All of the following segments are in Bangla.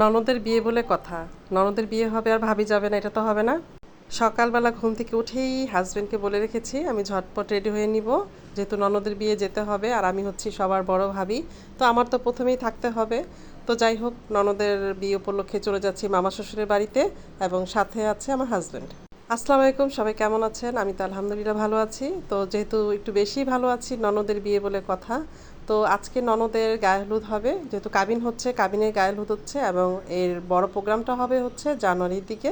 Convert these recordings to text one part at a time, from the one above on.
ননদের বিয়ে বলে কথা। ননদের বিয়ে হবে আর ভাবি যাবে না, এটা তো হবে না। সকালবেলা ঘুম থেকে উঠেই হাজব্যান্ডকে বলে রেখেছি, আমি ঝটপট রেডি হয়ে নিব। যেহেতু ননদের বিয়ে যেতে হবে আর আমি হচ্ছি সবার বড় ভাবি, তো আমার তো প্রথমেই থাকতে হবে। তো যাই হোক, ননদের বিয়ে উপলক্ষে চলে যাচ্ছি মামা শ্বশুরের বাড়িতে এবং সাথে আছে আমার হাজবেন্ড আসসালামু আলাইকুম, সবাই কেমন আছেন? আমি তো আলহামদুলিল্লাহ ভালো আছি। তো যেহেতু একটু বেশি ভালো আছি, ননদের বিয়ে বলে কথা, তো আজকে ননদের গায়ে হলুদ হবে। যেহেতু কাবিন হচ্ছে, কাবিনের গায়ে হলুদ হচ্ছে এবং এর বড় প্রোগ্রামটা হবে হচ্ছে জানুয়ারির দিকে।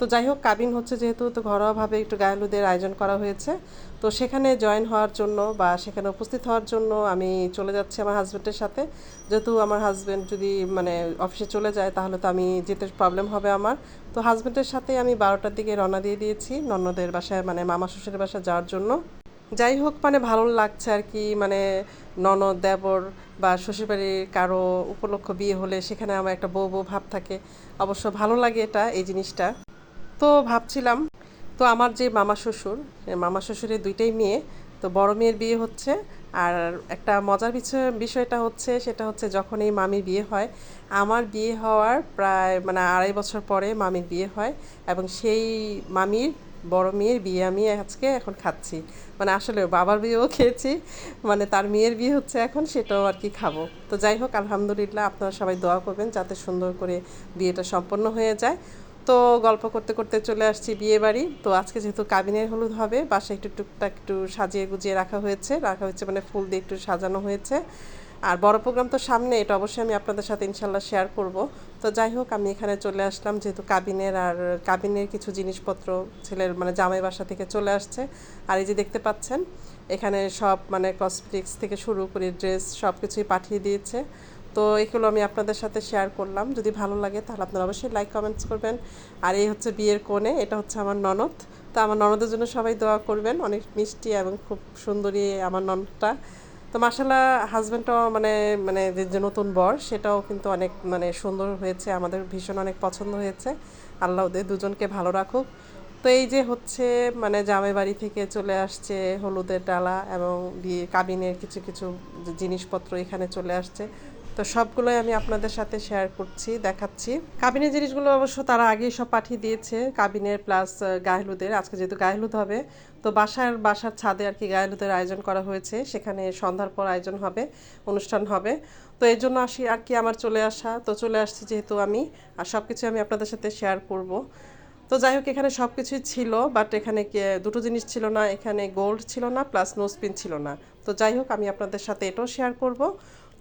তো যাই হোক, কাবিন হচ্ছে যেহেতু তো ঘরোয়াভাবে একটু গায়ে আয়োজন করা হয়েছে। তো সেখানে জয়েন হওয়ার জন্য বা সেখানে উপস্থিত হওয়ার জন্য আমি চলে যাচ্ছি আমার হাজব্যান্ডের সাথে। যেহেতু আমার হাজব্যান্ড যদি মানে অফিসে চলে যায়, তাহলে তো আমি যেতে প্রবলেম হবে আমার। তো হাজব্যান্ডের সাথে আমি বারোটার দিকে রওনা দিয়ে দিয়েছি ননদের বাসায় মানে মামা শ্বশুরের বাসায় যাওয়ার জন্য। যাই হোক মানে ভালো লাগছে আর কি মানে ননদ, দেবর বা শ্বশুরবাড়ির কারও উপলক্ষ বিয়ে হলে সেখানে আমার একটা বউ বউ ভাব থাকে। অবশ্য ভালো লাগে এটা, এই জিনিসটা। তো ভাবছিলাম, তো আমার যে মামা শ্বশুর মামা শ্বশুরের দুইটাই মেয়ে, তো বড় মেয়ের বিয়ে হচ্ছে। আর একটা মজার বিষয় বিষয়টা হচ্ছে, সেটা হচ্ছে যখন এই মামির বিয়ে হয়, আমার বিয়ে হওয়ার প্রায় মানে আড়াই বছর পরে মামির বিয়ে হয় এবং সেই মামির বড় মেয়ের বিয়ে আমি আজকে এখন খাচ্ছি। মানে আসলে বাবার বিয়েও খেয়েছি মানে তার মেয়ের বিয়ে হচ্ছে এখন, সেটাও আর কি খাব। তো যাই হোক, আলহামদুলিল্লাহ আপনারা সবাই দোয়া করবেন যাতে সুন্দর করে বিয়েটা সম্পন্ন হয়ে যায়। তো গল্প করতে করতে চলে আসছি বিয়ে বাড়ি তো আজকে যেহেতু কাবিনের হলুদ হবে, বাসায় একটু টুকটাক একটু সাজিয়ে গুজিয়ে রাখা হয়েছে। রাখা হয়েছে মানে ফুল দিয়ে একটু সাজানো হয়েছে। আর বড় প্রোগ্রাম তো সামনে, এটা অবশ্যই আমি আপনাদের সাথে ইনশাল্লাহ শেয়ার করব। তো যাই হোক, আমি এখানে চলে আসলাম যেহেতু কাবিনের, আর কাবিনের কিছু জিনিসপত্র ছেলের মানে জামাই বাসা থেকে চলে আসছে। আর এই যে দেখতে পাচ্ছেন, এখানে সব মানে কসমেটিক্স থেকে শুরু করে ড্রেস সব কিছুই পাঠিয়ে দিয়েছে। তো এগুলো আমি আপনাদের সাথে শেয়ার করলাম। যদি ভালো লাগে তাহলে আপনারা অবশ্যই লাইক কমেন্টস করবেন। আর এই হচ্ছে বিয়ের কোণে, এটা হচ্ছে আমার ননদ। তো আমার ননদের জন্য সবাই দোয়া করবেন। অনেক মিষ্টি এবং খুব সুন্দরী আমার ননদটা। তো মাসাল্লাহ হাজব্যান্ডটাও মানে মানে যে নতুন বর, সেটাও কিন্তু অনেক মানে সুন্দর হয়েছে। আমাদের ভীষণ অনেক পছন্দ হয়েছে। আল্লাহ ওদের দুজনকে ভালো রাখুক। তো এই যে হচ্ছে মানে জামাই বাড়ি থেকে চলে আসছে হলুদের ডালা এবং বিয়ে কাবিনের কিছু কিছু জিনিসপত্র এখানে চলে আসছে। তো সবগুলোই আমি আপনাদের সাথে শেয়ার করছি, দেখাচ্ছি। কাবিনের জিনিসগুলো অবশ্য তারা আগেই সব পাঠিয়ে দিয়েছে, কাবিনের প্লাস গায়েহলুদের আজকে যেহেতু গায়েহলুদ হবে, তো বাসার বাসার ছাদে আর কি গায়েহলুদের আয়োজন করা হয়েছে। সেখানে সন্ধ্যার পর আয়োজন হবে, অনুষ্ঠান হবে। তো এই জন্য আসি আর কি আমার চলে আসা। তো চলে আসছি যেহেতু আমি, আর সব কিছু আমি আপনাদের সাথে শেয়ার করব। তো যাই হোক, এখানে সব কিছুই ছিল বাট এখানে দুটো জিনিস ছিল না। এখানে গোল্ড ছিল না প্লাস নোসপিন ছিল না। তো যাই হোক, আমি আপনাদের সাথে এটাও শেয়ার করব।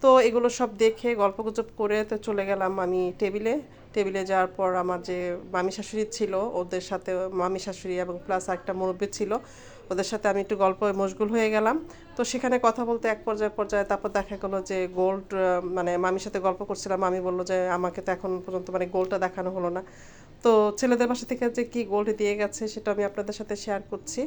তো এগুলো সব দেখে গল্পগুজব করে তো চলে গেলাম আমি টেবিলে। টেবিলে যাওয়ার পর আমার যে মামি শাশুড়ি ছিল, ওদের সাথে মামি শাশুড়ি এবং প্লাস একটা মুরব্বী ছিল, ওদের সাথে আমি একটু গল্প মশগুল হয়ে গেলাম। তো সেখানে কথা বলতে এক পর্যায়ে পর্যায়ে তারপর দেখা গেলো যে গোল্ড মানে মামির সাথে গল্প করছিলাম। মামি বলল যে আমাকে তো এখন পর্যন্ত মানে গোল্ডটা দেখানো হলো না। তো ছেলেদের বাসা থেকে যে কি গোল্ড দিয়ে গেছে সেটা আমি আপনাদের সাথে শেয়ার করছি।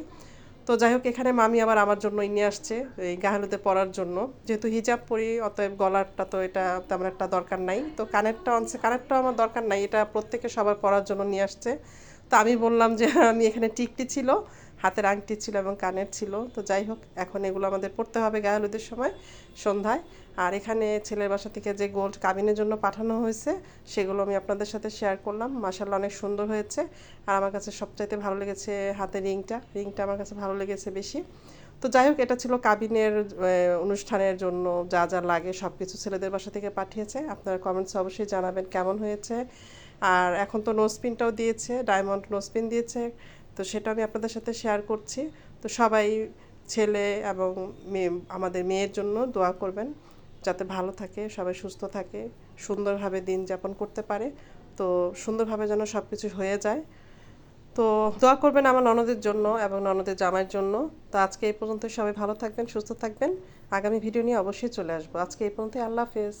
তো যাই হোক, এখানে মামি আবার আমার জন্য নিয়ে আসছে এই গাহালুতে পরার জন্য। যেহেতু হিজাব পরি, অতএব গলারটা তো এটা তেমন একটা দরকার নাই। তো কানেরটা অনছে কানেরটাও আমার দরকার নাই, এটা প্রত্যেকে সবার পরার জন্য নিয়ে আসছে। তো আমি বললাম যে, আমি এখানে টিকটি ছিল হাতের আংটি ছিল এবং কানের ছিল। তো যাই হোক, এখন এগুলো আমাদের পড়তে হবে গায়ে হলুদের সময়, সন্ধ্যায়। আর এখানে ছেলের বাসা থেকে যে গোল্ড কাবিনের জন্য পাঠানো হয়েছে, সেগুলো আমি আপনাদের সাথে শেয়ার করলাম। মাসাল্লাহ অনেক সুন্দর হয়েছে। আর আমার কাছে সবচাইতে ভালো লেগেছে হাতের রিংটা। রিংটা আমার কাছে ভালো লেগেছে বেশি। তো যাই হোক, এটা ছিল কাবিনের অনুষ্ঠানের জন্য যা যা লাগে সব কিছু ছেলেদের বাসা থেকে পাঠিয়েছে। আপনারা কমেন্টস অবশ্যই জানাবেন কেমন হয়েছে। আর এখন তো নোসপিনটাও দিয়েছে ডায়মন্ড নোসপিন দিয়েছে। তো সেটা আমি আপনাদের সাথে শেয়ার করছি। তো সবাই ছেলে এবং মেয়ে, আমাদের মেয়ের জন্য দোয়া করবেন যাতে ভালো থাকে, সবাই সুস্থ থাকে, সুন্দরভাবে দিন যাপন করতে পারে। তো সুন্দরভাবে যেন সব কিছু হয়ে যায়। তো দোয়া করবেন আমার ননদের জন্য এবং ননদের জামাইয়ের জন্য। তো আজকে এই পর্যন্ত সবাই ভালো থাকবেন, সুস্থ থাকবেন। আগামী ভিডিও নিয়ে অবশ্যই চলে আসব। আজকে এই পর্যন্তই, আল্লাহ হাফেজ।